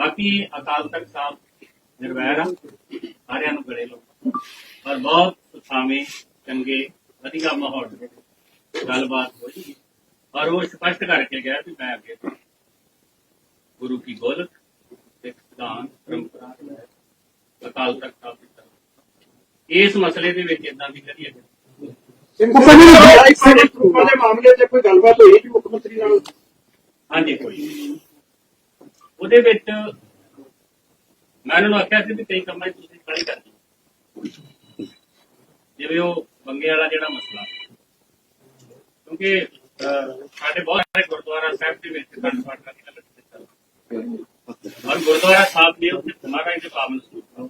ਬਾਕੀ ਅਕਾਲ ਤਖਤ ਸਾਹਿਬ ਨਿਰਵੈਰ ਆ ਸਾਰਿਆਂ ਨੂੰ ਗਲੇ ਲੋ ਪਰ ਬਹੁਤ ਸੁਖਾਵੇਂ ਚੰਗੇ ਵਧੀਆ ਮਾਹੌਲ ਦੇ ਵਿੱਚ ਗੱਲਬਾਤ ਹੋਈ ਔਰ ਉਹ ਸਪਸ਼ਟ ਕਰਕੇ ਗਿਆ ਵੀ ਮੈਂ ਅੱਗੇ ਤੋਂ ਗੁਰੂ ਕੀ ਗੋਲਕ ਸਿੱਖ ਸਿਧਾਂਤ ਪਰੰਪਰਾ ਅਕਾਲ ਤਖਤ ਸਾਹਿਬ ਦੀ ਇਸ ਮਸਲੇ ਦੇ ਵਿੱਚ ਇਦਾਂ ਦੀ ਕਦੀ ਅੱਗੇ ਦੇ ਮਾਮਲੇ 'ਚ ਕੋਈ ਗੱਲਬਾਤ ਹੋਈ ਕਿ ਮੁੱਖ ਮੰਤਰੀ ਨਾਲ। ਹਾਂਜੀ ਕੋਈ। ਉਹਦੇ ਵਿੱਚ ਮੈਂ ਉਹਨਾਂ ਨੂੰ ਆਖਿਆ ਸੀ ਵੀ ਕਈ ਕੰਮਾਂ 'ਚ ਤੁਸੀਂ ਖੜੇ ਕਰ ਜਿਵੇਂ ਉਹ ਬੰਗੇ ਵਾਲਾ ਜਿਹੜਾ ਮਸਲਾ। ਕਿਉਂਕਿ ਸਾਡੇ ਬਹੁਤ ਸਾਰੇ ਗੁਰਦੁਆਰਾ ਸਾਹਿਬ ਦੇ ਵਿੱਚ ਕੰਨ ਪਾਠਾਂ ਦੀ ਗੱਲ ਚੱਲਦੀ ਔਰ ਗੁਰਦੁਆਰਾ ਸਾਹਿਬ ਦੇ ਉੱਤੇ ਮਹਾਰਾਜ ਦੇ ਪਾਵਨ ਸਰੂਪ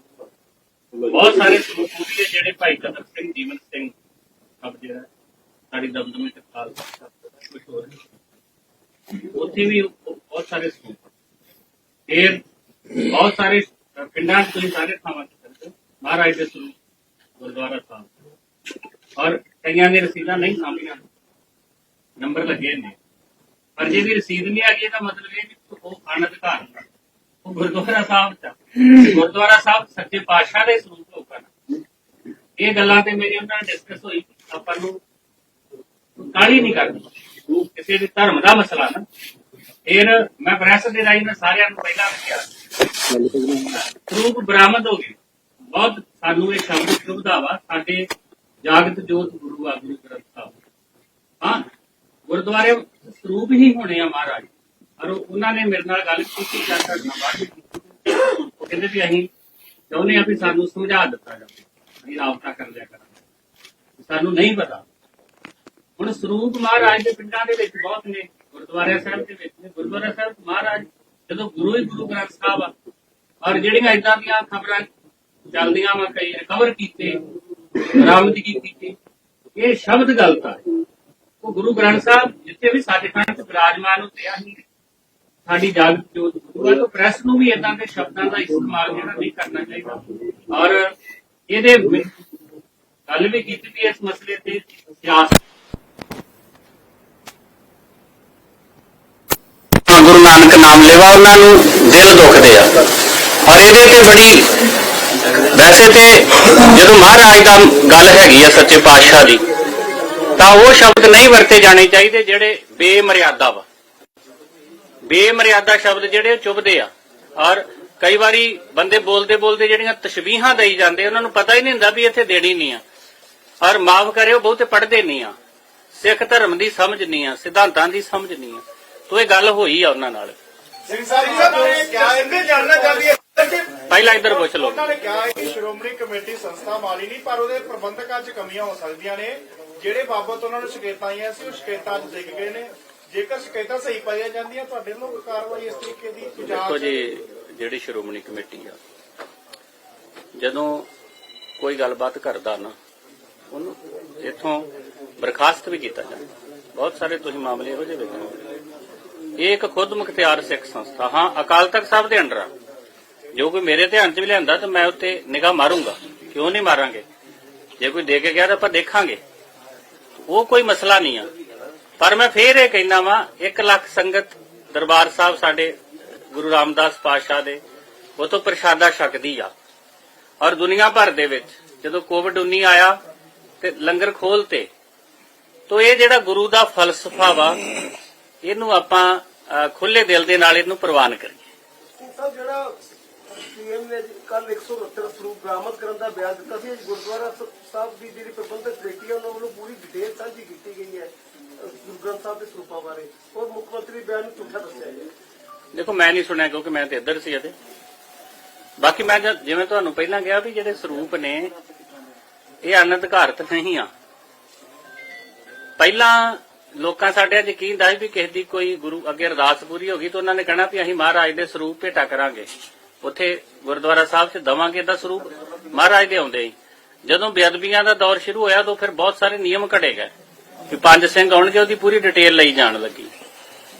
ਬਹੁਤ ਸਾਰੇ ਸਰੂਪ ਹੁੰਦੇ ਜਿਹੜੇ ਭਾਈ ਕਦਰ ਸਿੰਘ, ਜੀਵਨ ਸਿੰਘ ਸਭ ਜਿਹੜਾ, ਸਾਡੀ ਦਮਦਮੇ ਤੇ ਖਾਲਸਾ ਸਾਹਿਬ ਦਾ ਮਸ਼ਹੂਰ ਹੈ ਉੱਥੇ ਵੀ ਬਹੁਤ ਸਾਰੇ ਸਕੂਲ ਫਿਰ ਬਹੁਤ ਸਾਰੇ ਪਿੰਡਾਂ 'ਚ ਸਾਰੇ ਥਾਵਾਂ ਤੇ ਚੱਲਦੇ ਮਹਾਰਾਜ ਦੇ ਸਰੂਪ, ਗੁਰਦੁਆਰਾ ਸਾਹਿਬ। ਔਰ ਕਈਆਂ ਦੀ ਰਸੀਦਾਂ ਨਹੀਂ ਸਾਹਮਣੇ ਨੰਬਰ ਲੱਗੇ ਨੇ। ਪਰ ਜੇ ਦੀ ਰਸੀਦ ਨਹੀਂ ਆ ਗਈ ਇਹਦਾ ਮਤਲਬ ਇਹ ਵੀ ਉਹ ਅਨਧਿਕਾਰ ਉਹ ਗੁਰਦੁਆਰਾ ਸਾਹਿਬ ਚ ਗੁਰਦੁਆਰਾ ਸਾਹਿਬ ਸੱਚੇ ਪਾਤਸ਼ਾਹ ਦੇ ਸਰੂਪ ਹੋਗਾ ਇਹ ਗੱਲਾਂ ਤੇ ਮੇਰੀ ਉਹਨਾਂ ਨਾਲ ਡਿਸਕਸ ਹੋਈ। ਆਪਾਂ ਨੂੰ ਕਾਲੀ ਨਹੀਂ ਕਰਨੀ। ਕਿਸੇ ਦੇ ਧਰਮ ਦਾ ਮਸਲਾ ਨਾ। ਫਿਰ ਮੈਂ ਪ੍ਰੈਸ ਦੇ ਰਾਹੀਂ ਮੈਂ ਸਾਰਿਆਂ ਨੂੰ ਪਹਿਲਾਂ ਵੀ ਕਿਹਾ ਸਰੂਪ ਬਰਾਮਦ ਹੋ ਗਏ ਬਹੁਤ ਸਾਨੂੰ ਇਹ ਸ਼ਬਦ ਸ਼ੁਭਦਾ ਸਾਡੇ ਜਾਗਤ ਜੋਤ ਗੁਰੂ ਆ, ਗੁਰੂ ਗ੍ਰੰਥ ਸਾਹਿਬ। ਹਾਂ, ਗੁਰਦੁਆਰੇ ਸਰੂਪ ਹੀ ਹੋਣੇ ਆ ਮਹਾਰਾਜ। ਔਰ ਉਹਨਾਂ ਨੇ ਮੇਰੇ ਨਾਲ ਗੱਲ ਕੀਤੀ, ਜਾਂ ਨਾਲ ਬਾਅਦ ਉਹ ਕਹਿੰਦੇ ਵੀ ਅਸੀਂ ਚਾਹੁੰਦੇ ਆ ਵੀ ਸਾਨੂੰ ਸਮਝਾ ਦਿੱਤਾ ਜਾਵੇ। ਅਸੀਂ ਰਾਬਤਾ ਕਰ ਲਿਆ ਕਰਾਂਗੇ। ਸਾਨੂੰ ਨਹੀਂ ਪਤਾ। ਹੁਣ ਸਰੂਪ ਮਹਾਰਾਜ ਦੇ ਪਿੰਡਾਂ ਦੇ ਵਿੱਚ ਬਹੁਤ ਨੇ। ਗੁਰਦੁਆਰਾ ਸਾਹਿਬ ਦੇ ਵਿੱਚ ਨੇ। ਗੁਰਦੁਆਰਾ ਸਾਹਿਬ ਮਹਾਰਾਜ, ਜਦੋਂ ਗੁਰੂ ਹੀ ਗੁਰੂ ਗ੍ਰੰਥ ਸਾਹਿਬ ਆ, ਔਰ ਜਿਹੜੀਆਂ ਇਦਾਂ ਦੀਆਂ ਖਬਰਾਂ ਚੱਲਦੀਆਂ ਵਾ ਕਈ ਰਿਕਵਰ ਕੀਤੇ ਬਰਾਮਦਗੀ ਕੀਤੀ ਇਹ ਸ਼ਬਦ ਗਲਤ ਆ। ਉਹ ਗੁਰੂ ਗ੍ਰੰਥ ਸਾਹਿਬ ਜਿੱਥੇ ਵੀ ਸਾਡੇ ਥਾਂ ਬਿਰਾਜਮਾਨ ਹੁੰਦੇ ਆ ਹੀ ਸਾਡੀ ਜਾਗਤ ਜੋਤ ਗੁਰੂ ਤੋਂ ਪ੍ਰੈਸ ਨੂੰ ਵੀ ਇਦਾਂ ਦੇ ਸ਼ਬਦਾਂ ਦਾ ਇਸਤੇਮਾਲ ਜਿਹੜਾ ਨਹੀਂ ਕਰਨਾ ਚਾਹੀਦਾ। ਔਰ ਇਹਦੇ ਗੱਲ ਵੀ ਕੀਤੀ ਵੀ ਇਸ ਮਸਲੇ ਤੇ ਸਿਆਸਤ ਗੁਰੂ ਨਾਨਕ ਉਹਨਾਂ ਨੂੰ ਦਿਲ ਦੁਖਦੇ ਆ। ਔਰ ਇਹਦੇ ਤੇ ਬੜੀ ਵੈਸੇ ਤੇ ਜਦੋਂ ਮਹਾਰਾਜ ਦਾ ਗੱਲ ਹੈਗੀ ਆ ਸੱਚੇ ਪਾਤਸ਼ਾਹ ਦੀ, ਤਾਂ ਉਹ ਸ਼ਬਦ ਨਹੀਂ ਵਰਤੇ ਜਾਣੇ ਚਾਹੀਦੇ ਜਿਹੜੇ ਬੇਮਰਿਆਦਾ ਵਾ। ਬੇਮਰਿਆਦਾ ਸ਼ਬਦ ਜਿਹੜੇ ਚੁਭਦੇ ਆ। ਔਰ ਕਈ ਵਾਰੀ ਬੰਦੇ ਬੋਲਦੇ ਬੋਲਦੇ ਜਿਹੜੀਆਂ ਤਸ਼ਬੀਹਾਂ ਦੇਈ ਜਾਂਦੇ ਉਹਨਾਂ ਨੂੰ ਪਤਾ ਹੀ ਨਹੀਂ ਹੁੰਦਾ ਵੀ ਇੱਥੇ ਦੇਣੀ ਨਹੀਂ ਆ। ਔਰ ਮਾਫ ਕਰਿਓ, ਬਹੁਤੇ ਪੜ੍ਹਦੇ ਨਹੀਂ ਆ। ਸਿੱਖ ਧਰਮ ਦੀ ਸਮਝ ਨਹੀਂ ਆ, ਸਿਧਾਂਤਾਂ ਦੀ ਸਮਝ ਨਹੀਂ ਆ। ਤੋ ਇਹ ਗੱਲ ਹੋਈ ਆ ਉਹਨਾਂ ਨਾਲ। ਸਿੰਘ ਸਾਹਿਬ ਨੇ ਕਿਹਾ ਇਹਨੇ ਜਾਣਨਾ ਚਾਹੁੰਦੀ ਹੈ? ਕਿ ਪਹਿਲਾਂ ਇੱਧਰ ਪੁੱਛ ਲਓ ਉਹਨਾਂ ਨੇ ਕਿਹਾ ਹੈ ਕਿ ਸ਼੍ਰੋਮਣੀ ਕਮੇਟੀ ਸੰਸਥਾ ਮਾਲੀ ਨਹੀਂ ਪਰ ਉਹਦੇ ਪ੍ਰਬੰਧਕਾਂ 'ਚ ਕਮੀਆਂ ਹੋ ਸਕਦੀਆਂ ਨੇ। ਜਿਹੜੇ ਬਾਬਤ ਉਹਨਾਂ ਨੂੰ ਸ਼ਿਕਾਇਤਾਂ ਆਈਆਂ ਸੀ ਉਹ ਸ਼ਿਕਾਇਤਾਂ ਅੱਜ ਡਿੱਗ ਗਏ ਨੇ। ਜੇਕਰ ਸ਼ਿਕਾਇਤਾਂ ਸਹੀ ਪਾਈਆਂ ਜਾਂਦੀਆਂ ਤੁਹਾਡੇ ਵੱਲੋਂ ਕਾਰਵਾਈ ਇਸ ਤਰੀਕੇ ਦੀ ਦੇਖੋ 'ਚ ਜੀ ਜਿਹੜੀ ਸ਼੍ਰੋਮਣੀ ਕਮੇਟੀ ਆ ਜਦੋਂ ਕੋਈ ਗੱਲਬਾਤ ਕਰਦਾ ਨਾ ਉਹਨੂੰ ਇੱਥੋਂ ਬਰਖਾਸਤ ਵੀ ਕੀਤਾ ਜਾਂਦਾ। ਬਹੁਤ ਸਾਰੇ ਤੁਸੀਂ ਮਾਮਲੇ ਇਹੋ ਜਿਹੇ ਵੇਖੋ ਇੱਕ ਖੁਦ ਮੁਖਤਿਆਰ ਸਿੱਖ ਸੰਸਥਾ। ਹਾਂ, ਅਕਾਲ ਤਖਤ ਸਾਹਿਬ ਦੇ ਅੰਡਰ ਆ। ਜੋ ਕੋਈ ਮੇਰੇ ਧਿਆਨ 'ਚ ਵੀ ਲਿਆਂਦਾ, ਤਾਂ ਮੈਂ ਉੱਤੇ ਨਿਗਾਹ ਮਾਰੂੰਗਾ। ਕਿਉਂ ਨਹੀਂ ਮਾਰਾਂਗੇ? ਜੇ ਕੋਈ ਦੇ ਕੇ ਗਿਆ, ਤਾਂ ਆਪਾਂ ਦੇਖਾਂਗੇ। ਉਹ ਕੋਈ ਮਸਲਾ ਨਹੀਂ ਆ। ਪਰ ਮੈਂ ਫੇਰ ਇਹ ਕਹਿਣਾ ਵਾਂ 1 ਲੱਖ ਸੰਗਤ ਦਰਬਾਰ ਸਾਹਿਬ ਸਾਡੇ ਗੁਰੂ ਰਾਮਦਾਸ ਪਾਤਸ਼ਾਹ ਦੇ, ਉਹ ਤੋਂ ਪ੍ਰਸ਼ਾਦਾ ਛਕਦੀ ਆ। ਔਰ ਦੁਨੀਆ ਭਰ ਦੇ ਵਿੱਚ, ਜਦੋਂ ਕੋਵਿਡ 19 ਆਇਆ, ਤੇ ਲੰਗਰ ਖੋਲਤੇ, ਤੋ ਇਹ ਜਿਹੜਾ ਗੁਰੂ ਦਾ ਫਲਸਫਾ ਵਾ, ਇਹਨੂੰ ਆਪਾਂ ਖੁੱਲੇ ਦਿਲ ਦੇ ਨਾਲ ਇਹਨੂੰ ਪ੍ਰਵਾਨ ਕਰੀਏ। ਸਾਹਿਬ ਜਿਹੜਾ ਸੀਐਮ ਨੇ ਕੱਲ 169 ਸਰੂਪ ਬਰਾਮਦ ਕਰਨ ਦਾ ਬਿਆਨ ਦਿੱਤਾ ਸੀ। ਅੱਜ ਗੁਰਦੁਆਰਾ ਸ- ਸਾਹਿਬ ਦੀ ਜਿਹੜੀ ਪ੍ਰਬੰਧਕ ਕਮੇਟੀ ਹੈ ਉਹਨਾਂ ਵੱਲੋਂ ਪੂਰੀ ਡਿਟੇਲ ਸਾਂਝੀ ਕੀਤੀ ਗਈ ਹੈ ਅ, ਗੁਰੂ ਗ੍ਰੰਥ ਸਾਹਿਬ ਦੇ ਸਰੂਪਾਂ ਬਾਰੇ। ਔਰ ਮੁੱਖ ਮੰਤਰੀ ਬਿਆਨ ਨੂੰ ਝੂਠਾ ਦੱਸਿਆ ਹੈ। ਦੇਖੋ ਮੈਂ ਨਹੀਂ ਸੁਣਿਆ ਕਿਉਂਕਿ ਮੈਂ ਤੇ ਇੱਧਰ ਸੀ ਇਹਦੇ ਬਾਕੀ ਮੈਂ ਜਿਵੇਂ ਤੁਹਾਨੂੰ ਪਹਿਲਾਂ ਕਿਹਾ ਵੀ ਜਿਹੜੇ ਸਰੂਪ ਨੇ ਇਹ ਅਨਧਿਕਾਰਤ ਨਹੀਂ ਆ। ਪਹਿਲਾਂ ਲੋਕਾਂ ਸਾਡੇ ਯਕੀਨ ਦਾ ਸੀ ਵੀ ਕਿਸੇ ਦੀ ਕੋਈ ਗੁਰੂ ਅੱਗੇ ਅਰਦਾਸ ਪੂਰੀ ਹੋ ਗਈ ਤਾਂ ਉਹਨਾਂ ਨੇ ਕਹਿਣਾ ਵੀ ਅਸੀਂ ਮਹਾਰਾਜ ਦੇ ਸਰੂਪ ਭੇਟਾ ਕਰਾਂਗੇ। ਉੱਥੇ ਗੁਰਦੁਆਰਾ ਸਾਹਿਬ 'ਚ ਦਵਾਂਗੇ ਦਾ ਸਰੂਪ। ਮਹਾਰਾਜ ਦੇ ਆਉਂਦੇ ਹੀ। ਜਦੋਂ ਬੇਅਦਬੀਆਂ ਦਾ ਦੌਰ ਸ਼ੁਰੂ ਹੋਇਆ ਤਾਂ ਫਿਰ ਬਹੁਤ ਸਾਰੇ ਨਿਯਮ ਘੜੇ ਗਏ। ਵੀ ਪੰਜ ਸਿੰਘ ਆਉਣਗੇ, ਉਹਦੀ ਪੂਰੀ ਡਿਟੇਲ ਲਈ ਜਾਣ ਲੱਗੀ।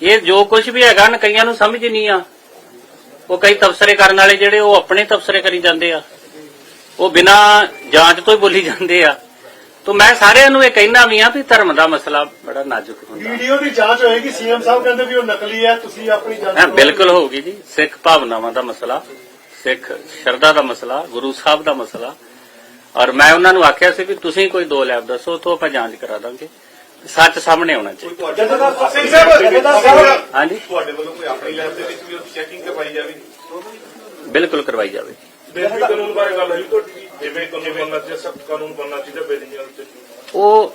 ਇਹ ਜੋ ਕੁਝ ਵੀ ਹੈਗਾ ਨਾ, ਕਈਆਂ ਨੂੰ ਸਮਝ ਨਹੀਂ ਆ। ਉਹ ਕਈ ਤਬਸਰੇ ਕਰਨ ਵਾਲੇ ਜਿਹੜੇ ਉਹ ਆਪਣੇ ਤਬਸਰੇ ਕਰੀ ਜਾਂਦੇ ਆ। ਉਹ ਬਿਨਾ ਜਾਂਚ ਤੋਂ ਹੀ ਬੋਲੀ ਜਾਂਦੇ ਆ। ਤਾਂ ਮੈਂ ਸਾਰਿਆਂ ਨੂੰ ਇਹ ਕਹਿਣਾ ਵੀ ਆ ਵੀ ਧਰਮ ਦਾ ਮਸਲਾ ਬੜਾ ਨਾਜ਼ੁਕ ਹੁੰਦਾ। ਵੀਡੀਓ ਦੀ ਜਾਂਚ ਹੋਏਗੀ ਸੀਐਮ ਸਾਹਿਬ ਕਹਿੰਦੇ ਵੀ ਉਹ ਨਕਲੀ ਹੈ ਤੁਸੀਂ ਆਪਣੀ ਜਾਂਚ ਹਾਂ। ਬਿਲਕੁਲ ਹੋਊਗੀ ਜੀ ਸਿੱਖ ਭਾਵਨਾਵਾਂ ਦਾ ਮਸਲਾ ਸਿੱਖ ਸ਼ਰਧਾ ਦਾ ਮਸਲਾ ਗੁਰੂ ਸਾਹਿਬ ਦਾ ਮਸਲਾ। ਔਰ ਮੈਂ ਉਹਨਾਂ ਨੂੰ ਆਖਿਆ ਸੀ ਵੀ ਤੁਸੀਂ ਕੋਈ ਦੋ ਲੈਬ ਦੱਸੋ ਤੋਂ ਆਪਾਂ ਜਾਂਚ ਕਰਾ ਦਾਂਗੇ। ਸੱਚ ਸਾਹਮਣੇ ਆਉਣਾ ਚਾਹੀਦਾ। ਜਥੇਦਾਰ ਸਿੰਘ ਸਾਹਿਬ ਜਥੇਦਾਰ ਸਾਹਿਬ ਹਾਂਜੀ ਤੁਹਾਡੇ ਵੱਲੋਂ ਕੋਈ ਆਪਣੀ ਲੈਬ ਦੇ ਵਿੱਚ ਵੀ ਚੈਕਿੰਗ ਕਰਵਾਈ ਜਾਵੇ ਬਿਲਕੁਲ ਕਰਵਾਈ ਜਾਵੇ ਬੇਸਿਕ ਕਾਨੂੰਨ ਬਾਰੇ ਗੱਲ ਹੋਈ ਤੁਹਾਡੀ? ਜਿਵੇਂ ਕਾਨੂੰਨ ਬਣਨਾ ਚਾਹੀਦਾ ਸਖਤ ਕਾਨੂੰਨ ਬਣਨਾ ਚਾਹੀਦਾ ਬੇਦਿਆਂ ਉੱਤੇ ਉਹ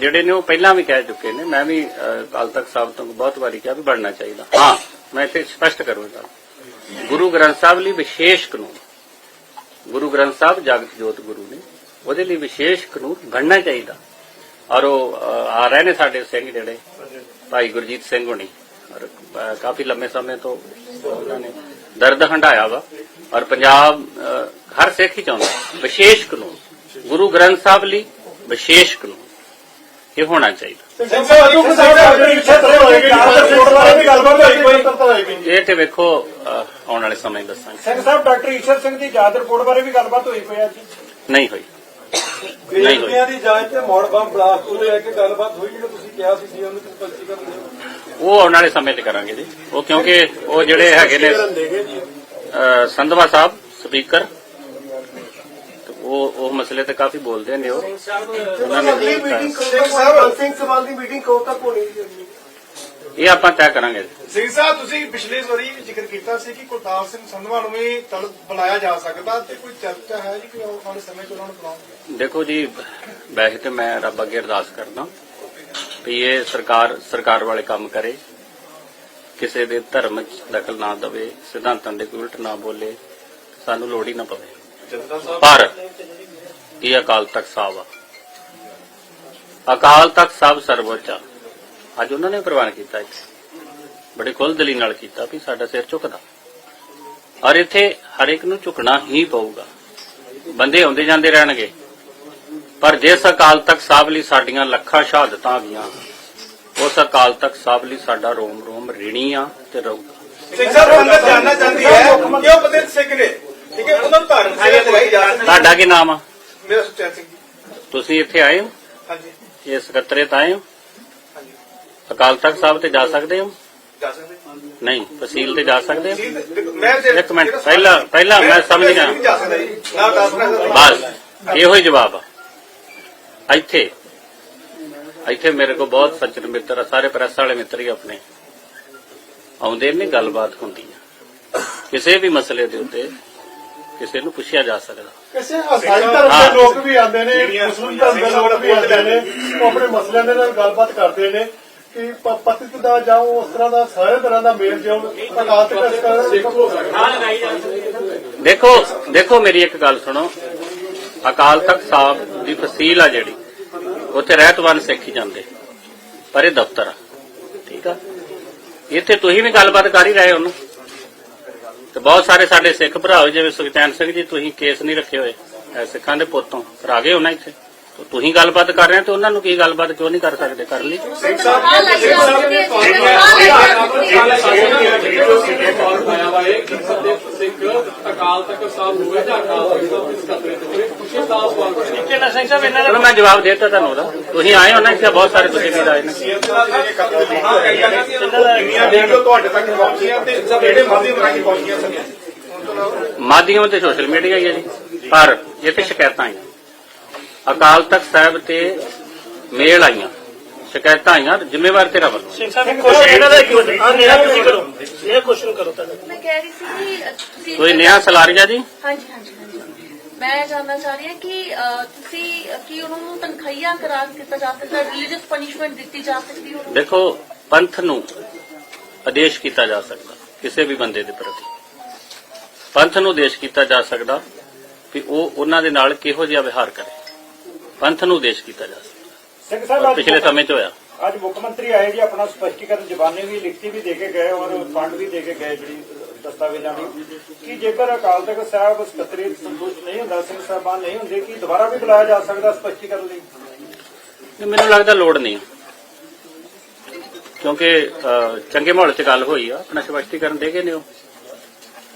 ਜਿਹੜੇ ਨੇ ਉਹ ਪਹਿਲਾਂ ਵੀ ਕਹਿ ਚੁੱਕੇ ਨੇ। ਮੈਂ ਵੀ ਅਕਾਲ ਤਖਤ ਸਾਹਿਬ ਤੋਂ ਬਹੁਤ ਵਾਰੀ ਕਿਹਾ ਵੀ ਬਣਨਾ ਚਾਹੀਦਾ। ਹਾਂ ਮੈਂ ਇੱਥੇ ਸਪਸ਼ਟ ਕਰੂੰਗਾ। ਗੁਰੂ ਗ੍ਰੰਥ ਸਾਹਿਬ ਲਈ ਵਿਸ਼ੇਸ਼ ਕਾਨੂੰਨ। ਗੁਰੂ ਗ੍ਰੰਥ ਸਾਹਿਬ ਜਗਤ ਜੋਤ ਗੁਰੂ ਨੇ ਉਹਦੇ ਲਈ ਵਿਸ਼ੇਸ਼ ਕਾਨੂੰਨ ਬਣਨਾ ਚਾਹੀਦਾ। ਔਰ ਉਹ ਆ ਰਹੇ ਨੇ ਸਾਡੇ ਸਿੰਘ ਜਿਹੜੇ ਭਾਈ ਗੁਰਜੀਤ ਸਿੰਘ ਹੋਣੀ। ਔਰ ਕਾਫੀ ਲੰਮੇ ਸਮੇਂ ਤੋਂ ਉਹਨਾਂ ਨੇ ਦਰਦ ਹੰਡਾਇਆ ਵਾ ਔਰ ਪੰਜਾਬ ਹਰ ਸਿੱਖ ਹੀ ਚਾਹੁੰਦਾ ਵਿਸ਼ੇਸ਼ ਕਾਨੂੰਨ। ਗੁਰੂ ਗ੍ਰੰਥ ਸਾਹਿਬ ਲਈ ਵਿਸ਼ੇਸ਼ ਕਾਨੂੰਨ। ਇਹ ਹੋਣਾ ਚਾਹੀਦਾ। ਇਹ ਤੇ ਵੇਖੋ ਆਉਣ ਵਾਲੇ ਸਮੇਂ ਦੱਸਾਂਗੇ। ਸਿੰਘ ਸਾਹਿਬ ਡਾਕਟਰ ਈਸ਼ਰ ਸਿੰਘ ਦੀ ਯਾਦ ਰਿਪੋਰਟ ਬਾਰੇ ਵੀ ਗੱਲਬਾਤ ਹੋਈ ਪਈ ਅੱਜ ਨਹੀਂ ਹੋਈ। ਨਹੀਂ ਹੋਈ। ਦੀ ਜਾਂਚ ਤੇ ਮੋੜ ਬੰਬ ਬਲਾਸਟ ਨੂੰ ਲੈ ਕੇ ਗੱਲਬਾਤ ਹੋਈ ਜਿਹੜਾ ਤੁਸੀਂ ਕਿਹਾ ਸੀ ਸੀਐਮ ਨੂੰ ਸਪਸ਼ਟੀਕਰਨ ਦਿਓ। ਉਹ ਆਉਣ ਵਾਲੇ ਸਮੇਂ 'ਚ ਕਰਾਂਗੇ ਜੀ। ਉਹ ਕਿਉਂਕਿ ਉਹ ਜਿਹੜੇ ਹੈਗੇ ਨੇ ਸੰਧਵਾ ਸਾਹਿਬ ਸਪੀਕਰ। ਤੇ ਉਹ ਉਹ ਮਸਲੇ ਤੇ ਕਾਫੀ ਬੋਲਦੇ ਨੇ ਉਹ। ਉਹਨਾਂ ਨੇ ਅਗਲੀ ਮੀਟਿੰਗ ਕਦੋਂ ਤੱਕ ਸਿੰਘ ਸਵਾਲ ਦੀ ਮੀਟਿੰਗ ਕਦੋਂ ਤੱਕ ਹੋਣੀ ਹੈ ਇਹ ਆਪਾਂ ਤੈਅ ਕਰਾਂਗੇ। ਸਿੰਘ ਸਾਹਿਬ ਤੁਸੀਂ ਪਿਛਲੇ ਵਾਰੀ ਵੀ ਜ਼ਿਕਰ ਕੀਤਾ ਸੀ ਕਿ ਕੁਲਤਾਰ ਸਿੰਘ ਸੰਧਵਾ ਨੂੰ ਵੀ ਤਲਬ ਬੁਲਾਇਆ ਜਾ ਸਕਦਾ ਤੇ ਕੋਈ ਚਰਚਾ ਹੈ ਜੀ ਕਿ ਆਉਣ ਵਾਲੇ ਸਮੇਂ 'ਚ ਉਹਨਾਂ ਨੂੰ ਬੁਲਾਉਂਗੇ ਦੇਖੋ ਜੀ ਵੈਸੇ ਤੇ ਮੈਂ ਰੱਬ ਅੱਗੇ ਅਰਦਾਸ ਕਰਦਾ। ਵੀ ਇਹ ਸਰਕਾਰ ਸਰਕਾਰ ਵਾਲੇ ਕੰਮ ਕਰੇ। ਕਿਸੇ ਦੇ ਧਰਮ 'ਚ ਦਖਲ ਨਾ ਦਵੇ, ਸਿਧਾਂਤਾਂ ਦੇ ਉਲਟ ਨਾ ਬੋਲੇ, ਸਾਨੂੰ ਲੋੜ ਹੀ ਨਾ ਪਵੇ। ਪਰ ਇਹ ਅਕਾਲ ਤਖਤ ਸਾਹਿਬ ਆ। ਅਕਾਲ ਤਖਤ ਸਾਹਿਬ ਸਰਵੋੱਚ ਆ। ਅੱਜ ਉਹਨਾਂ ਨੇ ਪ੍ਰਵਾਨ ਕੀਤਾ ਇੱਥੇ ਬੜੇ ਖੁੱਲ੍ਹ ਦਿਲੀ ਨਾਲ ਕੀਤਾ ਵੀ ਸਾਡਾ ਸਿਰ ਝੁਕਦਾ। ਔਰ ਇੱਥੇ ਹਰ ਇੱਕ ਨੂੰ ਝੁਕਣਾ ਹੀ ਪਊਗਾ। ਬੰਦੇ ਆਉਂਦੇ ਜਾਂਦੇ ਰਹਿਣਗੇ। ਪਰ ਜਿਸ ਅਕਾਲ ਤਖਤ ਸਾਹਿਬ ਲਈ ਸਾਡੀਆਂ ਲੱਖਾਂ ਸ਼ਹਾਦਤਾਂ ਆ ਗਈਆਂ ਉਸ ਅਕਾਲ ਤਖਤ ਸਾਹਿਬ ਲਈ ਸਾਡਾ ਰੋਮ ਰੋਮ ਰਿਣੀ ਆ ਤੇ ਰਹੂਗਾ ਸਿੰਘ ਸਾਹਿਬ ਸੰਗਤ ਜਾਨਣਾ ਚਾਹੁੰਦੀ ਹੈ। ਕਿ ਉਹ ਪਤਿਤ ਸਿੰਘ ਨੇ? ਠੀਕ ਹੈ ਉਹਨਾਂ ਨੂੰ ਧਾਰਮਿਕ ਸੇਵਾ ਦਵਾਈ ਜਾ ਸਕਦੀ ਤੁਹਾਡਾ ਕੀ ਨਾਮ ਆ? ਮੇਰਾ ਸੁਚੈਨ ਸਿੰਘ ਜੀ। ਤੁਸੀਂ ਇੱਥੇ ਆਏ ਹੋ? ਹਾਂਜੀ। ਇਹ ਸਕੱਤਰੇਤ ਆਏ ਹੋ? ਹਾਂਜੀ। ਅਕਾਲ ਤਖਤ ਸਾਹਿਬ ਤੇ ਜਾ ਸਕਦੇ ਹੋ? ਜਾ ਸਕਦੇ ਨਹੀਂ ਤਹਿਸੀਲ ਤੇ ਜਾ ਸਕਦੇ ਹੋ? ਮੈਂ ਇੱਕ ਮਿੰਟ, ਪਹਿਲਾਂ- ਪਹਿਲਾਂ ਮੈਂ ਸਮਝ ਗਿਆ। ਬਸ ਇਹੋ ਹੀ ਜਵਾਬ ਆ। ਇੱਥੇ ਇੱਥੇ ਮੇਰੇ ਕੋਲ ਬਹੁਤ ਸੱਜਣ ਮਿੱਤਰ ਆ ਸਾਰੇ ਪ੍ਰੈਸ ਵਾਲੇ ਮਿੱਤਰ ਹੀ ਆਪਣੇ। ਆਉਂਦੇ ਨੇ ਗੱਲਬਾਤ ਹੁੰਦੀ ਆ। ਕਿਸੇ ਵੀ ਮਸਲੇ ਦੇ ਉੱਤੇ ਕਿਸੇ ਨੂੰ ਪੁੱਛਿਆ ਜਾ ਸਕਦਾ। ਕਿਸੇ ਅਸਾਈ ਧਰਮ। ਦੇ ਲੋਕ ਵੀ ਆਉਂਦੇ ਨੇ ਮੁਸਲਿਮ ਧਰਮ ਦੇ ਲੋਕ ਵੀ ਆਉਂਦੇ ਨੇ ਉਹ ਆਪਣੇ ਮਸਲਿਆਂ ਦੇ ਨਾਲ ਗੱਲਬਾਤ ਕਰਦੇ ਨੇ ਕਿ ਪਤਿਤ ਦਾ ਜਾਂ ਉਸ ਤਰ੍ਹਾਂ ਦਾ ਸਾਰੇ ਤਰ੍ਹਾਂ ਦਾ ਮੇਲ ਜੋਲ ਅਕਾਲ ਤਖਤ ਦੇਖੋ ਦੇਖੋ ਮੇਰੀ ਇੱਕ ਗੱਲ ਸੁਣੋ। ਅਕਾਲ ਤਖਤ ਸਾਹਿਬ ਦੀ ਤਹਿਸੀਲ ਆ ਜਿਹੜੀ। ਉੱਥੇ ਰਹਿਤਵਾਨ ਸਿੱਖ ਹੀ ਜਾਂਦੇ, ਪਰ ਇਹ ਦਫ਼ਤਰ ਆ। ਠੀਕ ਆ? ਇੱਥੇ ਤੁਸੀਂ ਵੀ ਗੱਲਬਾਤ ਕਰ ਹੀ ਰਹੇ ਹੋ ਤੇ ਬਹੁਤ ਸਾਰੇ ਸਾਡੇ ਸਿੱਖ ਭਰਾ ਜਿਵੇਂ ਸੁਖਚੈਨ ਸਿੰਘ ਜੀ, ਤੁਸੀਂ ਕੇਸ ਨਹੀਂ ਰੱਖੇ ਹੋਏ ਸਿੱਖਾਂ ਦੇ ਪੁੱਤੋਂ ਆ ਗਏ ਹੋ ਇੱਥੇ? ਤੁਸੀਂ ਗੱਲਬਾਤ ਕਰ ਰਹੇ ਹੋ ਤੇ ਉਹਨਾਂ ਨੂੰ ਕੀ ਗੱਲਬਾਤ ਕਿਉਂ ਨਹੀਂ ਕਰ ਸਕਦੇ? ਕਰ ਲਈ। ਸਿੰਘ ਸਾਹਿਬ ਸਿੰਘ ਸਾਹਿਬ ਨੇ ਪਾਇਆ ਵਾ ਕਿ ਸੱਦੇ ਸਿੱਖ ਅਕਾਲ ਤਖਤ ਸਾਹਿਬ ਹੋਏ ਜਾਂ ਅਕਾਲ ਤਖਤ ਸਾਹਿਬ ਇਸ ਖਤਰੇ ਤੇ ਹੋਏ ਕੁਛ ਦਾ ਸਵਾਲ ਕਰਿਆ ਚਲੋ ਮੈਂ ਜਵਾਬ ਦੇਤਾ ਤੁਹਾਨੂੰ ਉਹਦਾ। ਤੁਸੀਂ ਆਏ ਹੋ ਨਾ, ਇੱਥੇ ਬਹੁਤ ਸਾਰੇ ਤੁਸੀਂ ਵੀ ਆਏ ਨੇ। ਤੁਹਾਡੇ ਤੱਕ ਪਹੁੰਚੀਆਂ ਤੇ ਜਿਹੜੇ ਮਾਧਿਅਮ ਰਾਹੀਂ ਪਹੁੰਚੀਆਂ ਸਨ ਮਾਧਿਅਮ ਤੇ ਸੋਸ਼ਲ ਮੀਡੀਆ ਹੀ ਹੈ ਜੀ। ਪਰ ਇਹ ਤੇ ਸ਼ਿਕਾਇਤਾਂ ਆਈਆਂ। ਅਕਾਲ ਤਖਤ ਸਾਹਿਬ ਤੇ ਮੇਲ ਆਈਆਂ ਸ਼ਿਕਾਇਤਾਂ ਆਈਆਂ ਜ਼ਿੰਮੇਵਾਰ ਤੇਰਾ ਵੱਲੋਂ ਇਹਨਾਂ ਦਾ ਇੱਕ ਮਿੰਟ ਆ ਨੇਹਾ ਤੁਸੀਂ ਕਰੋ। ਇਹ ਕੁਐਸਚਨ ਕਰੋ ਤਾਂ ਮੈਂ ਕਹਿ ਰਹੀ ਸੀ ਕਿ ਅ, ਤੁਸੀਂ ਕੋਈ ਨਿਆ ਸਲਾਰੀਆ ਜੀ? ਹਾਂਜੀ ਹਾਂਜੀ ਹਾਂਜੀ। ਮੈਂ ਜਾਣਨਾ ਚਾਹ ਰਹੀ ਹਾਂ ਕਿ ਅ, ਤੁਸੀਂ ਅ, ਕੀ ਉਹਨਾਂ ਨੂੰ ਤਨਖਾਹੀਆ ਕਰਾਰ ਦਿੱਤਾ ਜਾ ਸਕਦਾ ਰਿਲੀਜੀਅਸ ਪਨਿਸ਼ਮੈਂਟ ਦਿੱਤੀ ਜਾ ਸਕਦੀ ਉਹਨਾਂ ਨੂੰ? ਦੇਖੋ ਪੰਥ ਨੂੰ ਆਦੇਸ਼ ਕੀਤਾ ਜਾ ਸਕਦਾ ਕਿਸੇ ਵੀ ਬੰਦੇ ਦੇ ਪ੍ਰਤੀ। ਪੰਥ ਨੂੰ ਆਦੇਸ਼ ਕੀਤਾ ਜਾ ਸਕਦਾ ਵੀ ਉਹ ਉਹਨਾਂ ਦੇ ਨਾਲ ਕਿਹੋ ਜਿਹਾ ਵਿਹਾਰ ਕਰੇ। ਪੰਥ ਨੂੰ ਆਦੇਸ਼ ਕੀਤਾ ਜਾ ਸਕਦਾ। ਸਿੰਘ ਸਾਹਿਬ ਔਰ ਅੱਜ ਪਿਛਲੇ ਸਮੇਂ 'ਚ ਹੋਇਆ। ਅੱਜ ਮੁੱਖ ਮੰਤਰੀ ਆਏ ਜੀ ਆਪਣਾ ਸਪਸ਼ਟੀਕਰਨ ਜ਼ਬਾਨੀ ਵੀ ਲਿਖਤੀ ਵੀ ਦੇ ਕੇ ਗਏ ਔਰ ਫੰਡ ਵੀ ਦੇ ਕੇ ਗਏ ਜਿਹੜੀ ਦਸਤਾਵੇਜ਼ਾਂ ਦੀ। ਕਿ ਜੇਕਰ ਅਕਾਲ ਤਖਤ ਸਾਹਿਬ ਸਕੱਤਰੀ ਸੰਤੁਸ਼ਟ ਨਹੀਂ ਹੁੰਦਾ ਸਿੰਘ ਸਾਹਿਬਾਨ ਨਹੀਂ ਹੁੰਦੇ ਕਿ ਦੁਬਾਰਾ ਵੀ ਬੁਲਾਇਆ ਜਾ ਸਕਦਾ ਸਪਸ਼ਟੀਕਰਨ ਲਈ? ਤੇ ਮੈਨੂੰ ਲੱਗਦਾ ਲੋੜ ਨਹੀਂ। ਕਿਉਂਕਿ ਅਹ, ਚੰਗੇ ਮਾਹੌਲ 'ਚ ਗੱਲ ਹੋਈ ਆ ਆਪਣਾ ਸਪਸ਼ਟੀਕਰਨ ਦੇ ਗਏ ਨੇ ਉਹ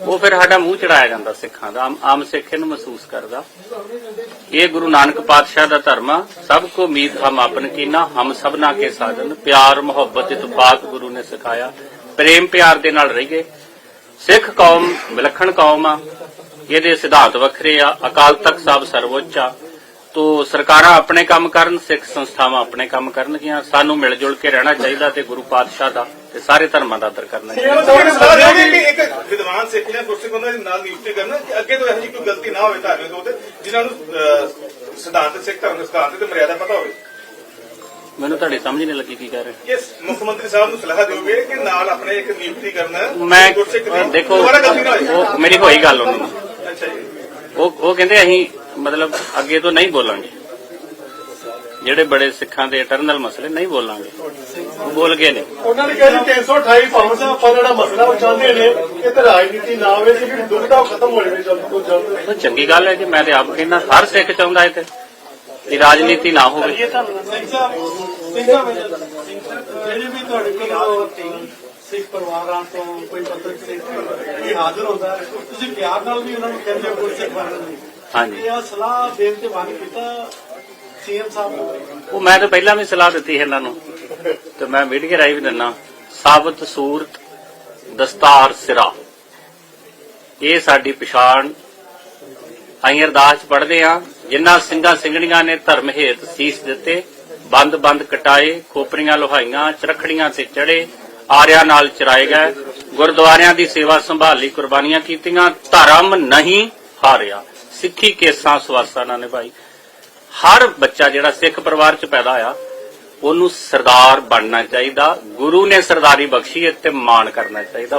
ਉਹ ਫਿਰ ਸਾਡਾ ਮੂੰਹ ਚੜਾਇਆ ਜਾਂਦਾ ਸਿੱਖਾਂ ਦਾ, ਆਮ- ਸਿੱਖ ਇਹਨੂੰ ਮਹਿਸੂਸ ਕਰਦਾ। ਇਹ ਗੁਰੂ ਨਾਨਕ ਪਾਤਸ਼ਾਹ ਦਾ ਧਰਮ ਆ, ਸਭ ਕੋ ਮੀਤ ਹਮ ਆਪਨ ਕੀਨਾ, ਹਮ ਸਭਨਾ ਕੇ ਸਾਜਨ ਪਿਆਰ, ਮੁਹੱਬਤ ਇਤਫਾਕ ਗੁਰੂ ਨੇ ਸਿਖਾਇਆ। ਪ੍ਰੇਮ ਪਿਆਰ ਦੇ ਨਾਲ ਰਹੀਏ। ਸਿੱਖ ਕੌਮ ਵਿਲੱਖਣ ਕੌਮ ਆ, ਇਹਦੇ ਸਿਧਾਂਤ ਵੱਖਰੇ ਆ, ਅਕਾਲ ਤਖਤ ਸਾਹਿਬ ਸਰਵਉੱਚ ਆ। ਤੋ ਸਰਕਾਰਾਂ ਆਪਣੇ ਕੰਮ ਕਰਨ, ਸਿੱਖ ਸੰਸਥਾਵਾਂ ਆਪਣੇ ਕੰਮ ਕਰਨਗੀਆਂ। ਸਾਨੂੰ ਮਿਲ ਜੁਲ ਕੇ ਰਹਿਣਾ ਚਾਹੀਦਾ ਤੇ ਗੁਰੂ ਪਾਤਸ਼ਾਹ ਦਾ ਤੇ ਸਾਰੇ ਧਰਮਾਂ ਦਾ ਆਦਰ ਕਰਨਾ ਚਾਹੀਦਾ। ਇੱਕ ਵਿਦਵਾਨ ਸਿੱਖ ਜਾਂ ਗੁਰਸਿੱਖ ਉਹਨਾਂ ਦੇ ਨਾਲ ਨਿਯੁਕਤੀ ਕਰਨ ਕਿ ਅੱਗੇ ਤੋਂ ਇਹੋ ਜਿਹੀ ਕੋਈ ਗਲਤੀ ਨਾ ਹੋਵੇ ਧਾਰਮਿਕ ਤੌਰ ਤੇ ਜਿਨ੍ਹਾਂ ਨੂੰ ਸਿਧਾਂਤ ਸਿੱਖ ਧਰਮ ਦੇ ਸਿਧਾਂਤ ਤੇ ਮਰਿਆਦਾ ਪਤਾ ਹੋਵੇ। ਮੈਨੂੰ ਤੁਹਾਡੀ ਸਮਝ ਨਹੀਂ ਲੱਗੀ ਕੀ ਕਹਿ ਰਹੇ ਕਿ ਮੁੱਖ ਮੰਤਰੀ ਸਾਹਿਬ ਨੂੰ ਸਲਾਹ ਦਿਓਗੇ ਕਿ ਨਾਲ ਆਪਣੇ ਇੱਕ ਨਿਯੁਕਤੀ ਕਰਨ ਮੈਂ ਦੇਖੋ ਉਹ ਮੇਰੀ ਹੋਈ ਗੱਲ ਉਹਨਾਂ। ਨਾਲ ਅੱਛਾ ਜੀ। ਉਹ ਉਹ ਕਹਿੰਦੇ ਅਸੀਂ ਮਤਲਬ ਅੱਗੇ ਤੋਂ ਨਹੀਂ ਬੋਲਾਂਗੇ। ਜਿਹੜੇ ਬੜੇ ਸਿੱਖਾਂ ਦੇ ਇਟਰਨਲ ਮਸਲੇ ਨਹੀਂ ਬੋਲਾਂਗੇ। ਉਹ ਬੋਲ ਗਏ ਨੇ। ਉਹਨਾਂ ਨੇ ਕਿਹਾ ਜੀ 328 ਪਾਉਂਡ ਦਾ ਆਪਾਂ ਜਿਹੜਾ ਮਸਲਾ ਉਹ ਚਾਹੁੰਦੇ ਨੇ ਕਿ ਤੇ ਰਾਜਨੀਤੀ ਨਾ ਹੋਵੇ ਜਿਹੜੀ ਦੁਬਿਧਾ ਉਹ ਖਤਮ ਹੋ ਜਾਵੇ ਜਲਦ ਤੋਂ ਜਲਦ ਚੰਗੀ ਗੱਲ ਹੈ ਜੀ ਮੈਂ ਤੇ ਆਪ ਕਹਿੰਦਾ ਹਰ ਸਿੱਖ ਚਾਹੁੰਦਾ ਹੈ ਤੇ ਕਿ ਰਾਜਨੀਤੀ ਨਾ ਹੋਵੇ। ਸਿੰਘ ਸਾਹਿਬ ਸਿੰਘ ਸਾਹਿਬ ਜਿਹੜੇ ਵੀ ਤੁਹਾਡੇ ਕੋਲ ਸਿੱਖ ਪਰਿਵਾਰਾਂ ਤੋਂ ਕੋਈ ਪੱਤਰਕ ਸਿੱਖ ਕੋਈ ਹਾਜ਼ਰ ਹੁੰਦਾ ਤੁਸੀਂ ਪਿਆਰ ਨਾਲ ਵੀ ਉਹਨਾਂ ਨੂੰ ਕਹਿੰਦੇ ਹੋ ਬਣਨ ਲਈ। ਹਾਂਜੀ। ਇਹ ਸਲਾਹ ਦੇਣ ਤੇ ਮਨ ਕੀਤਾ ਸੀਐਮ ਸਾਹਿਬ ਨੂੰ। ਉਹ ਮੈਂ ਤਾਂ ਪਹਿਲਾਂ ਵੀ ਸਲਾਹ ਦਿੱਤੀ ਹੈ ਇਹਨਾਂ ਨੂੰ। ਤੇ ਮੈਂ ਮੀਡੀਆ ਰਾਈ ਵੀ ਦਿੰਨਾ। ਸਾਬਤ ਸੂਰਤ, ਦਸਤਾਰ ਸਿਰਾ। ਇਹ ਸਾਡੀ ਪਛਾਣ। ਅਸੀਂ ਅਰਦਾਸ ਚ ਪੜ੍ਹਦੇ ਆ ਜਿਨ੍ਹਾਂ ਸਿੰਘਾਂ ਸਿੰਘਣੀਆਂ ਨੇ ਧਰਮ ਹੇਤ ਸੀਸ ਦਿੱਤੇ, ਬੰਦ ਬੰਦ ਕਟਾਏ, ਖੋਪਰੀਆਂ ਲੋਹਾਈਆਂ, ਚਰਖੜੀਆਂ ਤੇ ਚੜੇ, ਆਰਿਆਂ ਨਾਲ ਚਰਾਏ ਗਏ। ਗੁਰਦੁਆਰਿਆਂ ਦੀ ਸੇਵਾ ਸੰਭਾਲੀ ਕੁਰਬਾਨੀਆਂ ਕੀਤੀਆਂ। ਧਰਮ ਨਹੀਂ ਹਾਰਿਆ। ਸਿੱਖੀ ਕੇਸਾਂ ਸਵਾਸਾਂ ਨਾਲ ਨਿਭਾਈ। ਹਰ ਬੱਚਾ ਜਿਹੜਾ ਸਿੱਖ ਪਰਿਵਾਰ ਚ ਪੈਦਾ ਹੋਇਆ, ਉਹਨੂੰ ਸਰਦਾਰ ਬਣਨਾ ਚਾਹੀਦਾ, ਗੁਰੂ ਨੇ ਸਰਦਾਰੀ ਬਖਸ਼ੀ ਹੈ ਤੇ ਮਾਣ ਕਰਨਾ ਚਾਹੀਦਾ।